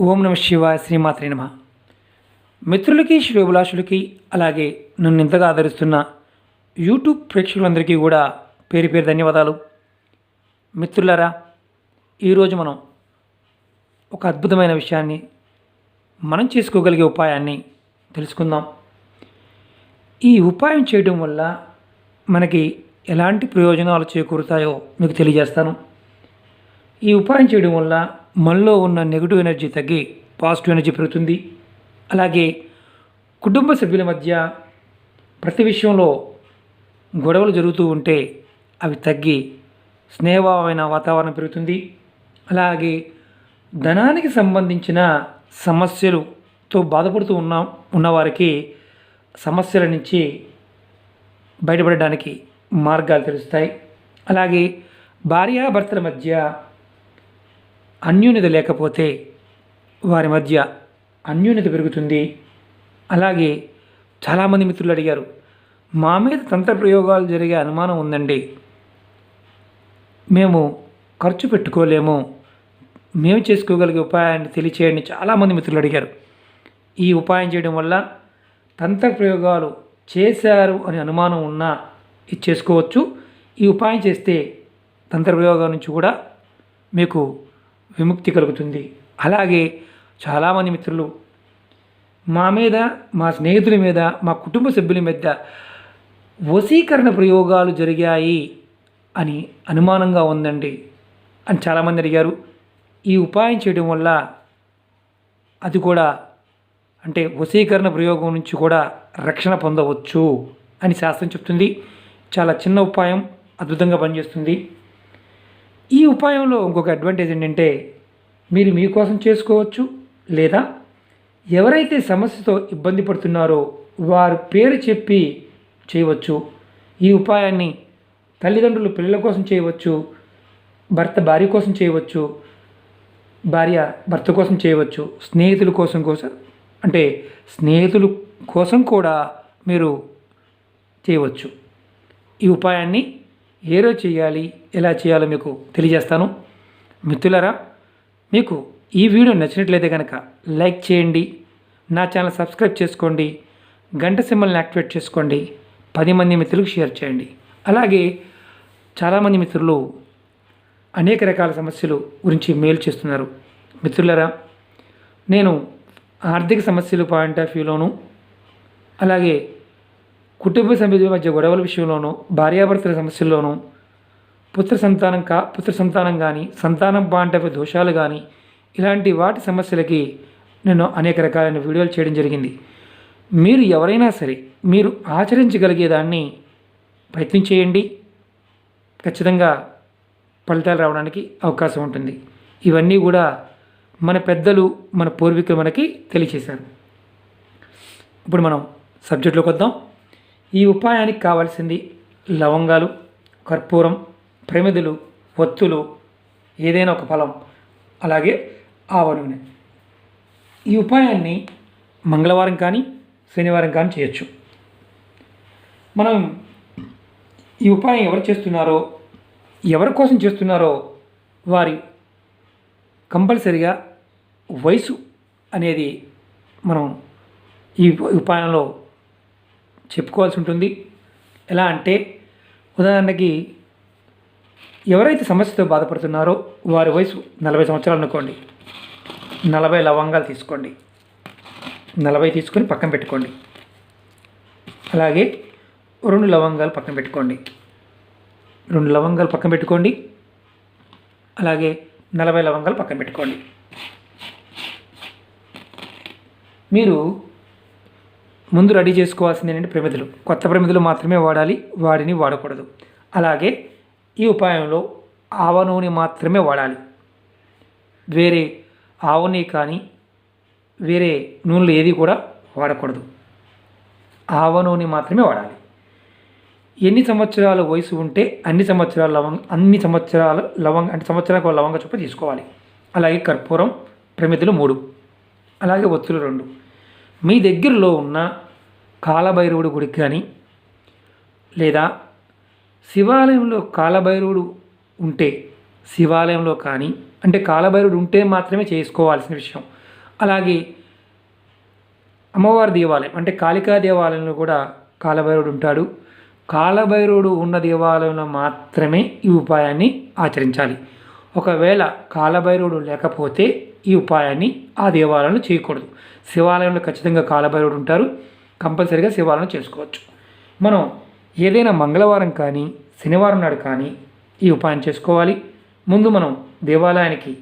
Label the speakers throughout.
Speaker 1: ఓం నమ శివ శ్రీమాత్రి నమ. మిత్రులకి శ్రేభిలాషులకి అలాగే నన్ను ఇంతగా ఆదరిస్తున్న యూట్యూబ్ ప్రేక్షకులందరికీ కూడా పేరు పేరు ధన్యవాదాలు. మిత్రులారా ఈరోజు మనం ఒక అద్భుతమైన విషయాన్ని మనం చేసుకోగలిగే ఉపాయాన్ని తెలుసుకుందాం. ఈ ఉపాయం చేయడం వల్ల మనకి ఎలాంటి ప్రయోజనాలు చేకూరుతాయో మీకు తెలియజేస్తాను. ఈ ఉపాయం చేయడం వల్ల మనలో ఉన్న నెగిటివ్ ఎనర్జీ తగ్గి పాజిటివ్ ఎనర్జీ పెరుగుతుంది. అలాగే కుటుంబ సభ్యుల మధ్య ప్రతి విషయంలో గొడవలు జరుగుతూ ఉంటే అవి తగ్గి స్నేహభావమైన వాతావరణం పెరుగుతుంది. అలాగే ధనానికి సంబంధించిన సమస్యలుతో బాధపడుతూ ఉన్న ఉన్నవారికి సమస్యల నుంచి బయటపడడానికి మార్గాలు తెలుస్తాయి. అలాగే భార్యాభర్తల మధ్య అన్యోన్యత లేకపోతే వారి మధ్య అన్యోన్యత పెరుగుతుంది. అలాగే చాలామంది మిత్రులు అడిగారు మా మీద తంత్ర ప్రయోగాలు జరిగే అనుమానం ఉందండి. మేము ఖర్చు పెట్టుకోలేము. మేము చేసుకోగలిగే ఉపాయాన్ని తెలియచేయండి. చాలామంది మిత్రులు అడిగారు. ఈ ఉపాయం చేయడం వల్ల తంత్ర ప్రయోగాలు చేశారు అని అనుమానం ఉన్నా ఇది చేసుకోవచ్చు. ఈ ఉపాయం చేస్తే తంత్ర ప్రయోగాల నుంచి కూడా మీకు విముక్తి కలుగుతుంది. అలాగే చాలామంది మిత్రులు మా మీద మా స్నేహితుల మీద మా కుటుంబ సభ్యుల మీద వశీకరణ ప్రయోగాలు జరిగాయి అని అనుమానంగా ఉందండి అని చాలామంది అడిగారు. ఈ ఉపాయం చేయడం వల్ల అది కూడా అంటే వశీకరణ ప్రయోగం నుంచి కూడా రక్షణ పొందవచ్చు అని శాస్త్రం చెప్తుంది. చాలా చిన్న ఉపాయం అద్భుతంగా పనిచేస్తుంది. ఈ ఉపాయంలో ఇంకొక అడ్వాంటేజ్ ఏంటంటే మీరు మీకోసం చేసుకోవచ్చు లేదా ఎవరైతే సమస్యతో ఇబ్బంది పడుతున్నారో వారు పేరు చెప్పి చేయవచ్చు. ఈ ఉపాయాన్ని తల్లిదండ్రులు పిల్లల కోసం చేయవచ్చు భర్త భార్య కోసం చేయవచ్చు భార్య భర్త కోసం చేయవచ్చు స్నేహితుల కోసం కోసం అంటే స్నేహితుల కోసం కూడా మీరు చేయవచ్చు. ఈ ఉపాయాన్ని ఏ రోజు చేయాలి ఎలా చేయాలో మీకు తెలియజేస్తాను. మిత్రులరా మీకు ఈ వీడియో నచ్చినట్లయితే కనుక లైక్ చేయండి నా ఛానల్ సబ్స్క్రైబ్ చేసుకోండి గంట సింబల్ని యాక్టివేట్ చేసుకోండి పది మంది మిత్రులకు షేర్ చేయండి. అలాగే చాలామంది మిత్రులు అనేక రకాల సమస్యలు గురించి మేలు చేస్తున్నారు. మిత్రులరా నేను ఆర్థిక సమస్యలు పాయింట్ ఆఫ్ వ్యూలోను అలాగే కుటుంబ సభ్యుల మధ్య గొడవల విషయంలోనూ భార్యాభర్తల సమస్యల్లోనూ పుత్ర సంతానం కా పుత్ర సంతానం కానీ సంతానం బాంటపై దోషాలు కానీ ఇలాంటి వాటి సమస్యలకి నేను అనేక రకాలైన వీడియోలు చేయడం జరిగింది. మీరు ఎవరైనా సరే మీరు ఆచరించగలిగేదాన్ని ప్రయత్నం చేయండి. ఖచ్చితంగా ఫలితాలు రావడానికి అవకాశం ఉంటుంది. ఇవన్నీ కూడా మన పెద్దలు మన పూర్వీకులు మనకి తెలియచేశారు. ఇప్పుడు మనం సబ్జెక్టులోకి వద్దాం. ఈ ఉపాయానికి కావాల్సింది లవంగాలు కర్పూరం ప్రమిదలు ఒత్తులు ఏదైనా ఒక ఫలం అలాగే ఆవ నూనె. ఈ ఉపాయాన్ని మంగళవారం కానీ శనివారం కానీ చేయొచ్చు. మనం ఈ ఉపాయం ఎవరు చేస్తున్నారో ఎవరి కోసం చేస్తున్నారో వారి కంపల్సరిగా వయసు అనేది మనం ఈ ఉపాయంలో చెప్పుకోవాల్సి ఉంటుంది. ఎలా అంటే ఉదాహరణకి ఎవరైతే సమస్యతో బాధపడుతున్నారో వారి వయసు నలభై సంవత్సరాలు అనుకోండి. నలభై లవంగాలు తీసుకోండి. నలభై తీసుకొని పక్కన పెట్టుకోండి. అలాగే రెండు లవంగాలు పక్కన పెట్టుకోండి. రెండు లవంగాలు పక్కన పెట్టుకోండి. అలాగే నలభై లవంగాలు పక్కన పెట్టుకోండి. మీరు ముందు రెడీ చేసుకోవాల్సింది ఏంటంటే ప్రమిదలు. కొత్త ప్రమిదలు మాత్రమే వాడాలి వాడిని వాడకూడదు. అలాగే ఈ ఉపాయంలో ఆవ నూనె మాత్రమే వాడాలి. వేరే ఆవుని కానీ వేరే నూనెలు ఏది కూడా వాడకూడదు. ఆవ నూనె మాత్రమే వాడాలి. ఎన్ని సంవత్సరాల వయసు ఉంటే అన్ని సంవత్సరాల లవంగ అన్ని సంవత్సరాల లవంగ అంటే సంవత్సరాలకు లవంగ చొప్ప తీసుకోవాలి. అలాగే కర్పూరం ప్రమిదలు మూడు. అలాగే ఒత్తులు రెండు. మీ దగ్గరలో ఉన్న కాలభైరవుడు గుడికి కానీ లేదా శివాలయంలో కాలభైరవుడు ఉంటే శివాలయంలో కానీ అంటే కాలభైరవుడు ఉంటే మాత్రమే చేసుకోవాల్సిన విషయం. అలాగే అమ్మవారి దేవాలయం అంటే కాళికా దేవాలయంలో కూడా కాలభైరవుడు ఉంటాడు. కాలభైరవుడు ఉన్న దేవాలయంలో మాత్రమే ఈ ఉపాయాన్ని ఆచరించాలి. ఒకవేళ కాలభైరవుడు లేకపోతే ఈ ఉపాయాన్ని ఆ దేవాలయంలో చేయకూడదు. శివాలయంలో ఖచ్చితంగా కాలభైరవుడు ఉంటారు. కంపల్సరీగా శివాలయం చేసుకోవచ్చు. మనం ఏదైనా మంగళవారం కానీ శనివారం నాడు కానీ ఈ ఉపాయం చేసుకోవాలి. ముందు మనం దేవాలయానికి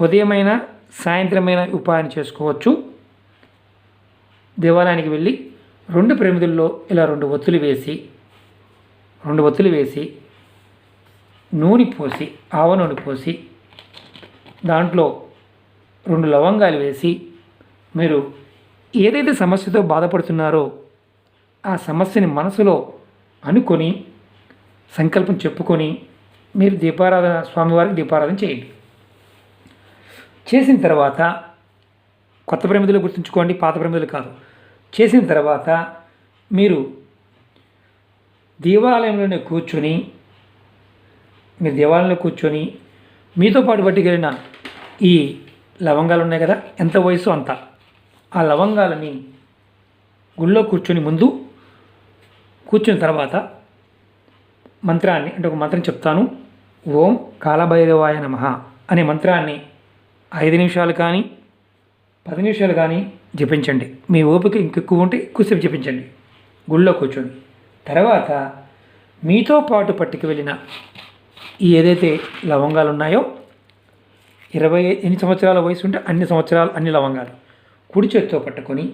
Speaker 1: ఉదయమైన సాయంత్రమైన ఉపాయం చేసుకోవచ్చు. దేవాలయానికి వెళ్ళి రెండు ప్రమిదుల్లో ఇలా రెండు ఒత్తులు వేసి రెండు ఒత్తులు వేసి నూనె పోసి ఆవ నూనె పోసి దాంట్లో రెండు లవంగాలు వేసి మీరు ఏదైతే సమస్యతో బాధపడుతున్నారో ఆ సమస్యని మనసులో అనుకొని సంకల్పం చెప్పుకొని మీరు దీపారాధన స్వామివారికి దీపారాధన చేయండి. చేసిన తర్వాత కొత్త ప్రమిదలు గుర్తుంచుకోండి పాత ప్రమిదలు కాదు. చేసిన తర్వాత మీరు దేవాలయంలోనే కూర్చొని మీరు దేవాలయంలో కూర్చొని మీతో పాటు పట్టుకెళ్ళిన ఈ లవంగాలు ఉన్నాయి కదా? ఎంత వయసు అంత? ఆ లవంగాలని గుళ్ళో కూర్చొని ముందు కూర్చున్న తర్వాత మంత్రాన్ని అంటే ఒక మంత్రం చెప్తాను. ఓం కాలభైరవాయ నమ అనే మంత్రాన్ని ఐదు నిమిషాలు కానీ పది నిమిషాలు కానీ జపించండి. మీ ఓపిక ఇంకెక్కువ ఉంటే ఎక్కువసేపు జపించండి. గుళ్ళో కూర్చొని. తర్వాత మీతో పాటు పట్టుకు వెళ్ళిన ఏదైతే లవంగాలు ఉన్నాయో ఇరవై ఎన్ని సంవత్సరాల వయసు ఉంటే అన్ని సంవత్సరాలు అన్ని లవంగాలు. కుడి చేత్తో పట్టుకొని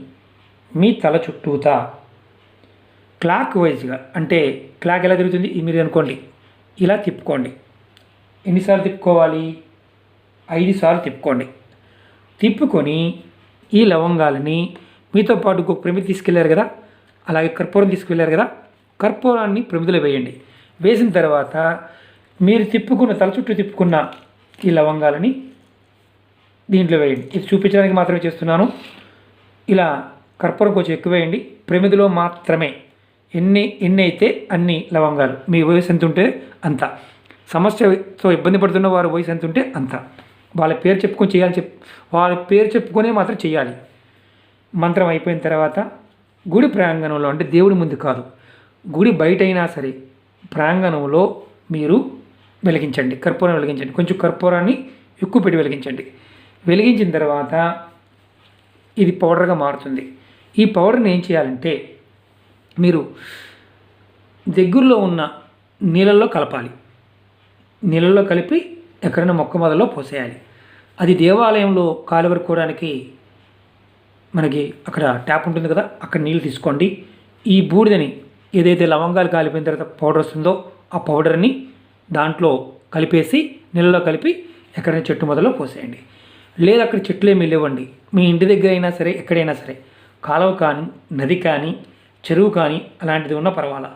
Speaker 1: మీ తల చుట్టూతా. క్లాక్ వైజ్గా అంటే క్లాక్ ఎలా తిరుగుతుంది? ఇది మీరు అనుకోండి. ఇలా తిప్పుకోండి. ఎన్నిసార్లు తిప్పుకోవాలి? ఐదు సార్లు తిప్పుకోండి. తిప్పుకొని ఈ లవంగాలని మీతో పాటు ఇంకొక ప్రమిది తీసుకెళ్ళారు కదా? అలాగే కర్పూరం తీసుకెళ్ళారు కదా? కర్పూరాన్ని ప్రమిదిలో వేయండి. వేసిన తర్వాత మీరు తిప్పుకున్న తల చుట్టూ తిప్పుకున్న ఈ లవంగాలని దీంట్లో వేయండి. ఇది చూపించడానికి మాత్రమే చేస్తున్నాను. ఇలా కర్పూరం కొంచెం ఎక్కువ వేయండి. ప్రమిదిలో మాత్రమే. ఎన్ని ఎన్ని అయితే అన్ని లవంగాలు. మీ వయసు ఎంత ఉంటే అంత. సమస్యతో ఇబ్బంది పడుతున్న వారి వయసు ఎంత ఉంటే అంత. వాళ్ళ పేరు చెప్పుకొని చేయాలని చెప్ వాళ్ళ పేరు చెప్పుకొనే మాత్రం చేయాలి. మంత్రం అయిపోయిన తర్వాత గుడి ప్రాంగణంలో అంటే దేవుడి ముందు కాదు. గుడి బయట అయినా సరే ప్రాంగణంలో మీరు వెలిగించండి. కర్పూరం వెలిగించండి. కొంచెం కర్పూరాన్ని ఎక్కువ పెట్టి వెలిగించండి. వెలిగించిన తర్వాత ఇది పౌడర్గా మారుతుంది. ఈ పౌడర్ని ఏం చేయాలంటే మీరు దగ్గరలో ఉన్న నీళ్ళల్లో కలపాలి. నీళ్ళల్లో కలిపి ఎక్కడైనా మొక్క మొదల్లో పోసేయాలి. అది దేవాలయంలో కాలువరుకోవడానికి మనకి అక్కడ ట్యాప్ ఉంటుంది కదా అక్కడ నీళ్ళు తీసుకోండి. ఈ బూడిదని ఏదైతే లవంగాలు కాలిపోయిన తర్వాత పౌడర్ వస్తుందో ఆ పౌడర్ని దాంట్లో కలిపేసి నీళ్ళలో కలిపి ఎక్కడైనా చెట్టు మొదలో పోసేయండి. లేదు అక్కడ చెట్లు ఏమి లేవండి. మీ ఇంటి దగ్గర అయినా సరే ఎక్కడైనా సరే కాలువ కానీ నది కానీ చెరువు కానీ అలాంటిది ఉన్నా పర్వాలా?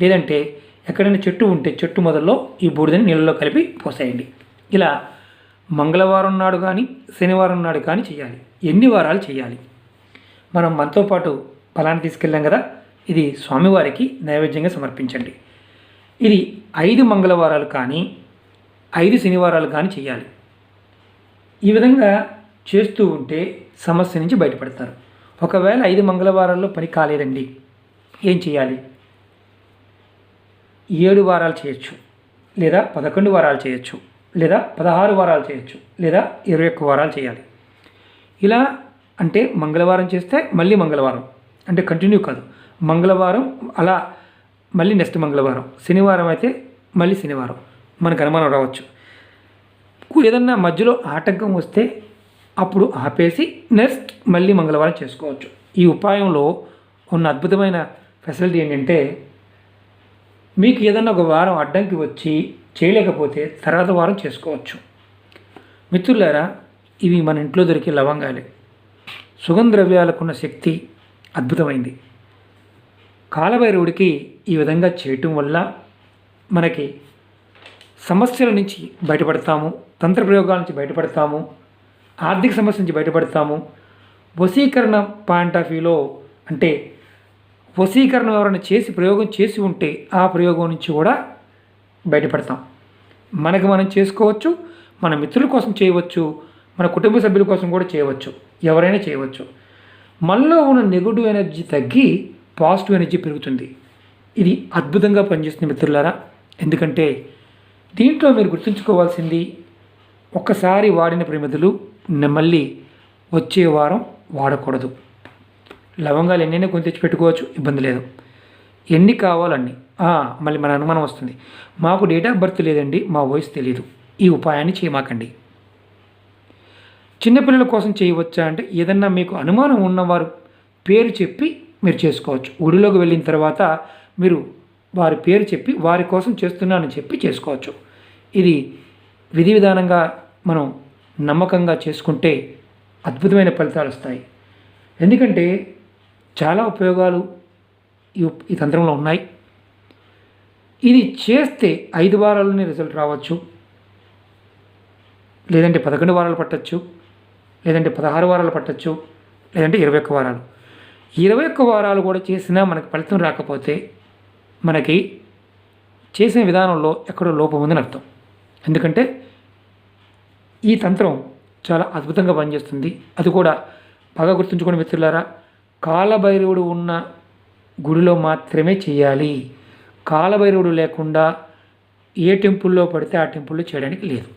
Speaker 1: లేదంటే ఎక్కడైనా చెట్టు ఉంటే చెట్టు మొదల్లో ఈ బూడిదని నీళ్ళలో కలిపి పోసేయండి. ఇలా మంగళవారం నాడు కానీ శనివారం నాడు కానీ చేయాలి ఎన్ని వారాలు చేయాలి మనం మనతో పాటు ఫలాన్ని తీసుకెళ్ళాం కదా? ఇది స్వామివారికి నైవేద్యంగా సమర్పించండి. ఇది ఐదు మంగళవారాలు కానీ ఐదు శనివారాలు కానీ చేయాలి ఈ విధంగా చేస్తూ ఉంటే సమస్య నుంచి బయటపడతారు. ఒకవేళ ఐదు మంగళవారాల్లో పని కాలేదండి ఏం చేయాలి? ఏడు వారాలు చేయొచ్చు లేదా పదకొండు వారాలు చేయొచ్చు లేదా పదహారు వారాలు చేయొచ్చు లేదా ఇరవై ఒక్క వారాలు చేయాలి. ఇలా అంటే మంగళవారం చేస్తే మళ్ళీ మంగళవారం అంటే కంటిన్యూ కాదు మంగళవారం అలా మళ్ళీ నెక్స్ట్ మంగళవారం శనివారం అయితే మళ్ళీ శనివారం మనకు అనుమానం రావచ్చు. ఏదన్నా మధ్యలో ఆటంకం వస్తే అప్పుడు ఆపేసి నెక్స్ట్ మళ్ళీ మంగళవారం చేసుకోవచ్చు. ఈ ఉపాయంలో ఉన్న అద్భుతమైన ఫెసిలిటీ ఏంటంటే మీకు ఏదన్నా ఒక వారం అడ్డంకి వచ్చి చేయలేకపోతే తర్వాత వారం చేసుకోవచ్చు. మిత్రులారా ఇవి మన ఇంట్లో దొరికే లవంగాలే. సుగంధ ద్రవ్యాలకున్న శక్తి అద్భుతమైంది. కాలభైరవుడికి ఈ విధంగా చేయటం వల్ల మనకి సమస్యల నుంచి బయటపడతాము. తంత్ర ప్రయోగాల నుంచి బయటపడతాము ఆర్థిక సమస్య నుంచి బయటపడతాము. వశీకరణ పాయింట్ ఆఫ్ వ్యూలో అంటే వశీకరణం ఎవరైనా చేసి ప్రయోగం చేసి ఉంటే ఆ ప్రయోగం నుంచి కూడా బయటపడతాం. మనకు మనం చేసుకోవచ్చు మన మిత్రుల కోసం చేయవచ్చు మన కుటుంబ సభ్యుల కోసం కూడా చేయవచ్చు ఎవరైనా చేయవచ్చు. మనలో ఉన్న నెగటివ్ ఎనర్జీ తగ్గి పాజిటివ్ ఎనర్జీ పెరుగుతుంది. ఇది అద్భుతంగా పనిచేస్తుంది మిత్రులారా. ఎందుకంటే దీంట్లో మీరు గుర్తుంచుకోవాల్సింది ఒక్కసారి వాడిన ప్రమిదలు మళ్ళీ వచ్చే వారం వాడకూడదు. లవంగాలు ఎన్నైనా కొని తెచ్చిపెట్టుకోవచ్చు ఇబ్బంది లేదు. ఎన్ని కావాలన్నీ? మళ్ళీ మన అనుమానం వస్తుంది. మాకు డేట్ ఆఫ్ బర్త్ లేదండి మా వయసు తెలియదు ఈ ఉపాయాన్ని చేయమాకండి. చిన్నపిల్లల కోసం చేయవచ్చా అంటే ఏదన్నా మీకు అనుమానం ఉన్నవారు పేరు చెప్పి మీరు చేసుకోవచ్చు. గుడిలోకి వెళ్ళిన తర్వాత మీరు వారి పేరు చెప్పి వారి కోసం చేస్తున్నానని చెప్పి చేసుకోవచ్చు. ఇది విధి విధానంగా మనం నమ్మకంగా చేసుకుంటే అద్భుతమైన ఫలితాలు వస్తాయి. ఎందుకంటే చాలా ఉపయోగాలు ఈ ఈ తంత్రంలో ఉన్నాయి. ఇది చేస్తే ఐదు వారాల్లోనే రిజల్ట్ రావచ్చు. లేదంటే పదకొండు వారాలు పట్టచ్చు. లేదంటే పదహారు వారాలు పట్టచ్చు. లేదంటే ఇరవై ఒక్క వారాలు. ఇరవై ఒక్క వారాలు కూడా చేసినా మనకి ఫలితం రాకపోతే మనకి చేసిన విధానంలో ఎక్కడో లోపం ఉందని అర్థం. ఎందుకంటే ఈ తంత్రం చాలా అద్భుతంగా పనిచేస్తుంది. అది కూడా బాగా గుర్తుంచుకోండి మిత్రులారా కాలభైరవుడు ఉన్న గుడిలో మాత్రమే చేయాలి. కాలభైరవుడు లేకుండా ఏ టెంపుల్లో పడితే ఆ టెంపుల్లో చేయడానికి లేదు.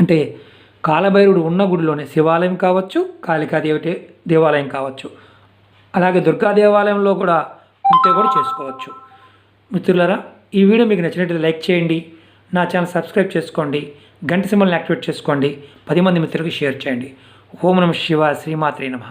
Speaker 1: అంటే కాలభైరుడు ఉన్న గుడిలోనే శివాలయం కావచ్చు కాళికాదేవి దేవాలయం కావచ్చు అలాగే దుర్గా దేవాలయంలో కూడా ఉంటే కూడా చేసుకోవచ్చు. మిత్రులారా ఈ వీడియో మీకు నచ్చినట్లయితే లైక్ చేయండి. నా ఛానల్ సబ్స్క్రైబ్ చేసుకోండి గంట సింబల్ని యాక్టివేట్ చేసుకోండి పది మంది మిత్రులకు షేర్ చేయండి. ఓం నమ శివ శ్రీమాత్రే నమః.